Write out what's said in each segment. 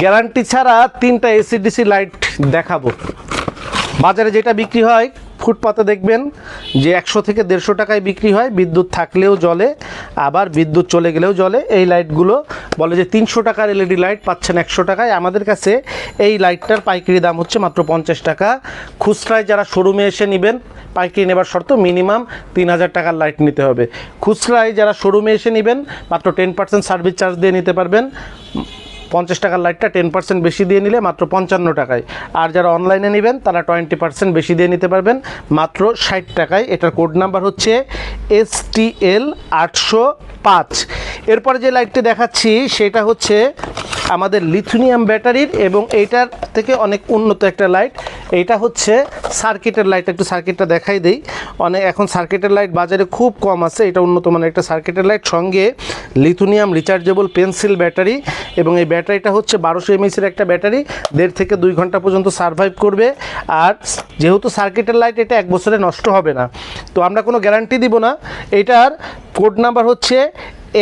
Guarantee ছাড়া তিনটা AC DC light দেখাবো। বাজারে যেটা বিক্রি হয়, ফুটপাতে দেখবেন যে একশো থেকে দেড়শো টাকায় বিক্রি হয়, বিদ্যুৎ থাকলেও জলে আবার বিদ্যুৎ চলে গেলেও জলে এই লাইটগুলো বলে যে তিনশো টাকার এলইডি লাইট পাচ্ছেন একশো টাকায়। আমাদের কাছে এই লাইটটার পাইকারি দাম হচ্ছে মাত্র পঞ্চাশ টাকা। খুচরায় যারা শোরুমে এসে নেবেন, পাইকারি নেবার শর্ত মিনিমাম তিন হাজার টাকার লাইট নিতে হবে। খুচরায় যারা শোরুমে এসে নেবেন, মাত্র টেন পার্সেন্ট সার্ভিস চার্জ দিয়ে নিতে পারবেন। পঞ্চাশ টাকার লাইটটা টেন পার্সেন্ট বেশি দিয়ে নিলে মাত্র পঞ্চান্ন টাকায়। আর যারা অনলাইনে নেবেন, তারা টোয়েন্টি পার্সেন্ট বেশি দিয়ে নিতে পারবেন। মাত্র ষাট টাকায়। এটার কোড নাম্বার হচ্ছে এস টি এল আটশো পাঁচ। এরপর যে লাইটটি দেখাচ্ছি, সেটা হচ্ছে আমাদের লিথুনিয়াম ব্যাটারির এবং এইটার থেকে অনেক উন্নত একটা লাইট এইটা হচ্ছে সার্কিটের লাইট একটু সার্কিটটা দেখাই দেই। অনেক এখন সার্কিটের লাইট বাজারে খুব কম আছে। এটা উন্নত মানের একটা সার্কিটের লাইট সঙ্গে লিথুনিয়াম রিচার্জেবল পেন্সিল ব্যাটারি এবং এই ব্যাটারিটা হচ্ছে বারোশো এমএসের একটা ব্যাটারি দেড় থেকে দুই ঘণ্টা পর্যন্ত সার্ভাইভ করবে। আর যেহেতু সার্কিটের লাইট এটা এক বছরে নষ্ট হবে না। তো আমরা কোনো গ্যারান্টি দিব না। এটার কোড নাম্বার হচ্ছে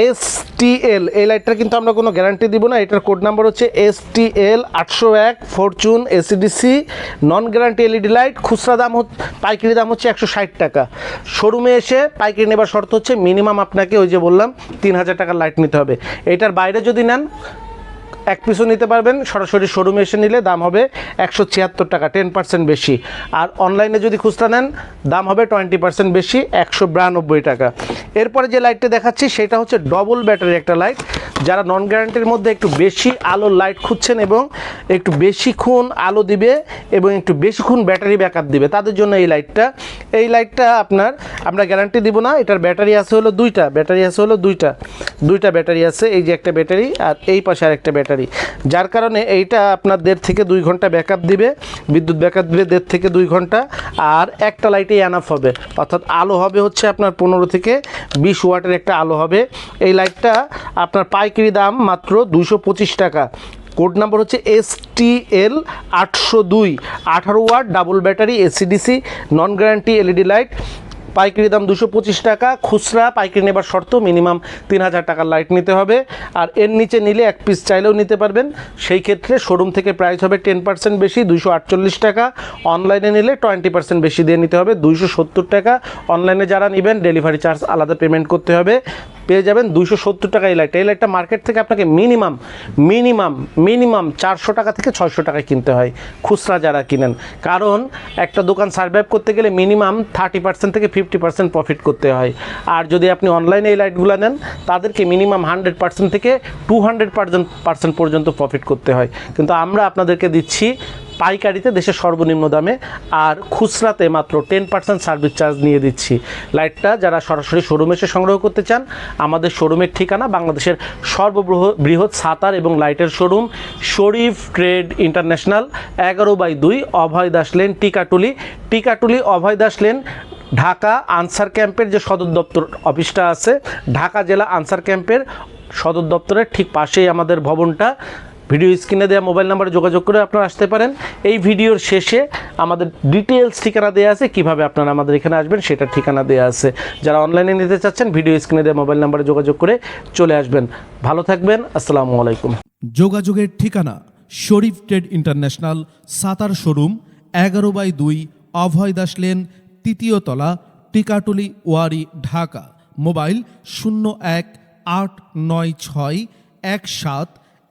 এস টি এল এই লাইটটার কিন্তু আমরা কোনো গ্যারান্টি দিব না, এটার কোড নাম্বার হচ্ছে এস টি এল আটশো এক Fortune AC DC non guarantee LED light খুচরা দাম পাইকারি দাম হচ্ছে একশো ষাট টাকা। শোরুমে এসে পাইকারি নেবার শর্ত হচ্ছে মিনিমাম আপনাকে ওই যে বললাম, তিন হাজার টাকার লাইট নিতে হবে। এটার বাইরে যদি নেন এক পিসও নিতে পারবেন। সরাসরি শোরুমে এসে নিলে দাম হবে একশো ছিয়াত্তর টাকা টেন পার্সেন্ট বেশি। আর অনলাইনে যদি খুচরা নেন, দাম হবে টোয়েন্টি পার্সেন্ট বেশি, একশো বিরানব্বই টাকা। এরপরে যে লাইটটা দেখাচ্ছি, সেটা হচ্ছে ডবল ব্যাটারি একটা লাইট যারা নন গ্যারান্টির মধ্যে একটু বেশি আলোর লাইট খুঁজছেন এবং একটু বেশিক্ষণ আলো দিবে এবং একটু বেশিক্ষণ ব্যাটারি ব্যাকআপ দিবে, তাদের জন্য এই লাইটটা এই লাইটটা আপনার, আমরা গ্যারান্টি দিব না, এটার ব্যাটারি আছে হলো দুইটা ব্যাটারি আছে হলো দুইটা। দুইটা ব্যাটারি আছে, এই যে একটা ব্যাটারি আর এই পাশে আর একটা ব্যাটারি যার কারণে এইটা আপনার দেড় থেকে দুই ঘণ্টা ব্যাকআপ দিবে, বিদ্যুৎ ব্যাকআপ দিবে দেড় থেকে দুই ঘণ্টা, আর একটা লাইটেই এনাফ হবে। অর্থাৎ আলো হবে হচ্ছে আপনার পনেরো থেকে বিশ ওয়াটের একটা আলো হবে। এই লাইটটা আপনার পাইকারি দাম মাত্র দুশো টাকা। কোড নাম্বার হচ্ছে এস টি এল আটশো দুই। আঠারো watt double battery AC DC non guarantee LED light পাইকারি দাম দুশো পঁচিশ টাকা, খুচরা পাইকারি নেবার শর্ত, মিনিমাম তিন হাজার টাকার লাইট নিতে হবে। আর এর নিচে নিলে এক পিস চাইলেও নিতে পারবেন। সেই ক্ষেত্রে শোরুম থেকে প্রাইস হবে টেন পার্সেন্ট বেশি, দুশো আটচল্লিশ টাকা। অনলাইনে নিলে টোয়েন্টি পার্সেন্ট বেশি দিয়ে নিতে হবে দুইশো সত্তর টাকা। অনলাইনে যারা নেবেন ডেলিভারি চার্জ আলাদা পেমেন্ট করতে হবে। পেয়ে যাবেন দুইশো সত্তর টাকা এই লাইটটা। এই লাইটটা মার্কেট থেকে আপনাকে মিনিমাম মিনিমাম মিনিমাম চারশো টাকা থেকে ছয়শো টাকায় কিনতে হয় খুচরা যারা কিনেন। কারণ একটা দোকান সার্ভাইভ করতে গেলে মিনিমাম থার্টি পার্সেন্ট থেকে ফিফটি পার্সেন্ট প্রফিট করতে হয়। আর যদি আপনি অনলাইনে এই লাইটগুলো নেন, তাদেরকে মিনিমাম হান্ড্রেড পার্সেন্ট থেকে টু হান্ড্রেড পার্সেন্ট পর্যন্ত প্রফিট করতে হয়। কিন্তু আমরা আপনাদেরকে দিচ্ছি পাইকারিতে দেশের সর্বনিম্ন দামে আর খুচরাতে মাত্র টেন পার্সেন্ট সার্ভিস চার্জ নিয়ে দিচ্ছি। লাইটটা যারা সরাসরি শোরুমে এসে সংগ্রহ করতে চান, আমাদের শোরুমের ঠিকানা বাংলাদেশের সর্ববৃহৎ বৃহৎ সাতার এবং লাইটের শোরুম শরীফ ট্রেড ইন্টারন্যাশনাল, এগারো বাই দুই, অভয় দাস লেন, টিকাটুলি। টিকাটুলি, অভয় দাস লেন, ঢাকা আনসার ক্যাম্পের যে সদর দপ্তর অফিসটা আছে, ঢাকা জেলা আনসার ক্যাম্পের সদর দপ্তরের ঠিক পাশেই আমাদের ভবনটা। ভিডিও স্ক্রিনে দেওয়া মোবাইল নাম্বারে যোগাযোগ করে আপনারা আসতে পারেন। এই ভিডিওর শেষে আমাদের ডিটেলস ঠিকানা দেওয়া আছে, কীভাবে আপনারা আমাদের এখানে আসবেন সেটা ঠিকানা দেওয়া আছে। যারা অনলাইনে নিতে চাচ্ছেন, ভিডিও স্ক্রিনে দেওয়া মোবাইল নাম্বারে যোগাযোগ করে চলে আসবেন। ভালো থাকবেন, আসসালামু আলাইকুম। যোগাযোগের ঠিকানা Sharif trade international, Sattar showroom, এগারো বাই দুই, অভয় দাস লেন, তৃতীয় তলা, টিকাটুলি, ওয়ারি, ঢাকা। মোবাইল শূন্য এক আট নয় ছয় এক সাত